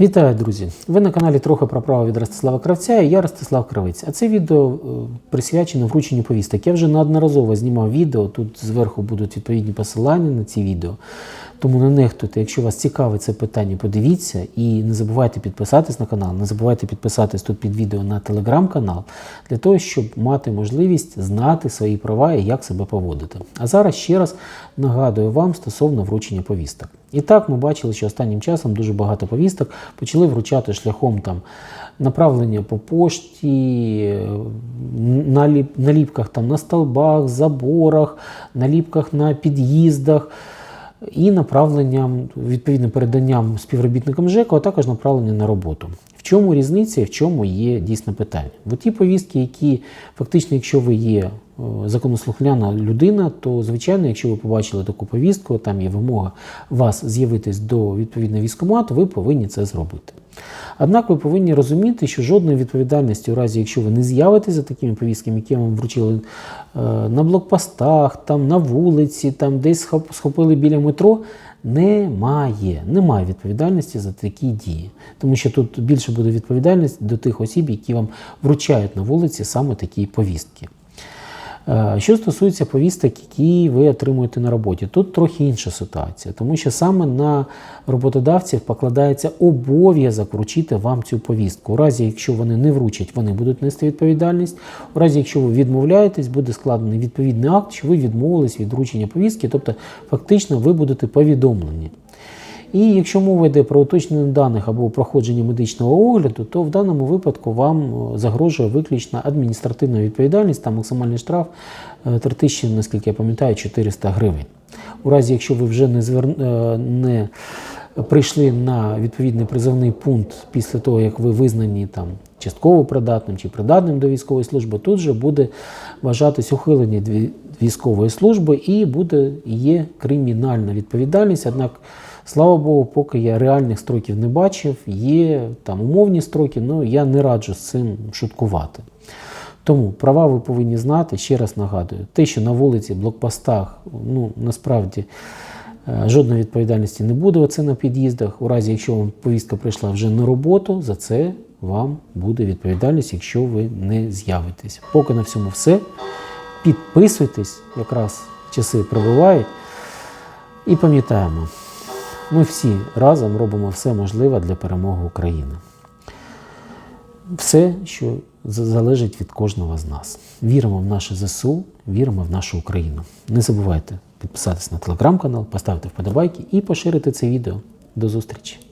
Вітаю, друзі! Ви на каналі трохи про право від Ростислава Кравця і я Ростислав Кравець. А це відео е, присвячено врученню повісток. Я вже неодноразово знімав відео. Тут зверху будуть відповідні посилання на ці відео. Тому не нехтуйте, якщо вас цікавить це питання, подивіться і не забувайте підписатись на канал, не забувайте підписатись тут під відео на телеграм-канал для того, щоб мати можливість знати свої права і як себе поводити. А зараз ще раз нагадую вам стосовно вручення повісток. І так ми бачили, що останнім часом дуже багато повісток почали вручати шляхом там направлення по пошті, наліп, наліпках там на столбах, заборах, наліпках на під'їздах. І направленням, відповідним переданням співробітникам ЖЕКу, а також направлення на роботу. В чому різниця і в чому є дійсне питання? Бо ті повістки, які фактично, якщо ви є законослухляна законослухняна людина, то звичайно, якщо ви побачили таку повістку, там є вимога вас з'явитись до відповідного військомату, ви повинні це зробити. Однак ви повинні розуміти, що жодної відповідальності, у разі, якщо ви не з'явитесь за такими повістками, які вам вручили е, на блокпостах, там на вулиці, там десь схопили біля метро, немає. Немає відповідальності за такі дії. Тому що тут більше буде відповідальність до тих осіб, які вам вручають на вулиці саме такі повістки. Е, Що стосується повісток, які ви отримуєте на роботі, тут трохи інша ситуація, тому що саме на роботодавців покладається обов'язок вручити вам цю повістку. У разі, якщо вони не вручать, вони будуть нести відповідальність. У разі, якщо ви відмовляєтесь, буде складений відповідний акт, що ви відмовились від вручення повістки, тобто фактично ви будете повідомлені. І якщо мова йде про уточнення даних або проходження медичного огляду, то в даному випадку вам е, загрожує виключно адміністративна відповідальність, там максимальний штраф е, 3000, наскільки я пам'ятаю, 400 гривень. У разі, якщо ви вже не, звер... е, не прийшли на відповідний призовний пункт після того, як ви визнані там частково придатним чи придатним до військової служби, тут же буде вважатись ухилення військової служби і буде є кримінальна відповідальність. Однак, слава Богу, поки я реальних строків не бачив, є там умовні строки, але я не раджу з цим шуткувати. Тому права ви повинні знати, ще раз нагадую, те, що на вулиці, блокпостах, ну насправді е, жодної відповідальності не буде оце на під'їздах. У разі, якщо вам повістка прийшла вже на роботу, за це вам буде відповідальність, якщо ви не з'явитесь. Поки на всьому все. Підписуйтесь, якраз часи прибувають. І пам'ятаємо, ми всі разом робимо все можливе для перемоги України. Все, що залежить від кожного з нас. Віримо в наше ЗСУ, віримо в нашу Україну. Не забувайте підписатись на телеграм-канал, поставити вподобайки і поширити це відео. До зустрічі!